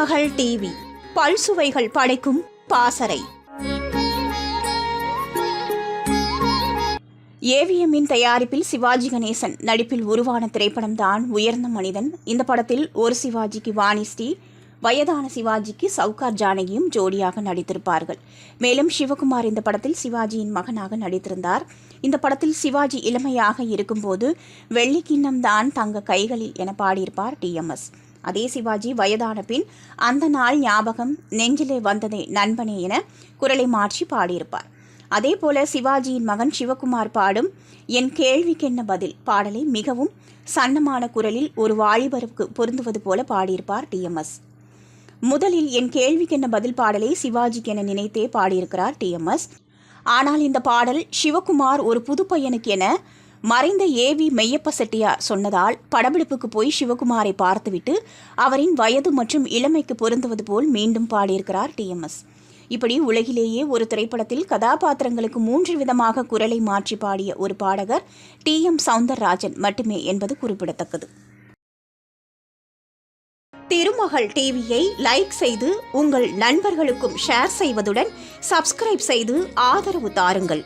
மகள் டிவி. பல்சுவைகள் படைக்கும் பாசறை. ஏவிஎம்மின் தயாரிப்பில் சிவாஜி கணேசன் நடிப்பில் உருவான திரைப்படம் தான் உயர்ந்த மனிதன். இந்த படத்தில் ஒரு சிவாஜிக்கு வாணிஸ்ரீ வயதான சிவாஜிக்கு சவுகார் ஜானகியும் ஜோடியாக நடித்திருப்பார்கள். மேலும் சிவகுமார் இந்த படத்தில் சிவாஜியின் மகனாக நடித்திருந்தார். இந்த படத்தில் சிவாஜி இளமையாக இருக்கும்போது வெள்ளிக்கிண்ணம் தான் தங்க கைகளில் என பாடியிருப்பார் டிஎம்எஸ் அதே சிவாஜி வயதான பின் அந்த நாள் ஞாபகம் நெஞ்சிலே வந்ததே நண்பனே என குரலை மாற்றி பாடியிருப்பார். அதே போல சிவாஜியின் மகன் சிவகுமார் பாடும் என் கேள்விக்கென்ன பதில் பாடலை மிகவும் சன்னமான குரலில் ஒரு வாலிபருக்கு பொருந்துவது போல பாடியிருப்பார் டிஎம்எஸ் முதலில் என் கேள்விக்கென்ன பதில் பாடலை சிவாஜிக்கென நினைத்தே பாடியிருக்கிறார் டிஎம்எஸ் ஆனால் இந்த பாடல் சிவகுமார் ஒரு புது பையனுக்கு என மறைந்த ஏவி மெய்யப்ப செட்டியார் சொன்னதால் படப்பிடிப்புக்கு போய் சிவகுமாரை பார்த்துவிட்டு அவரின் வயது மற்றும் இளமைக்கு பொருந்துவது போல் மீண்டும் பாடியிருக்கிறார் டிஎம்எஸ் இப்படி உலகிலேயே ஒரு திரைப்படத்தில் கதாபாத்திரங்களுக்கு மூன்று விதமாக குரலை மாற்றி பாடிய ஒரு பாடகர் டி எம் சவுந்தரராஜன் மட்டுமே என்பது குறிப்பிடத்தக்கது. திருமகள் டிவியை லைக் செய்து உங்கள் நண்பர்களுக்கும் ஷேர் செய்வதுடன் சப்ஸ்கிரைப் செய்து ஆதரவு தாருங்கள்.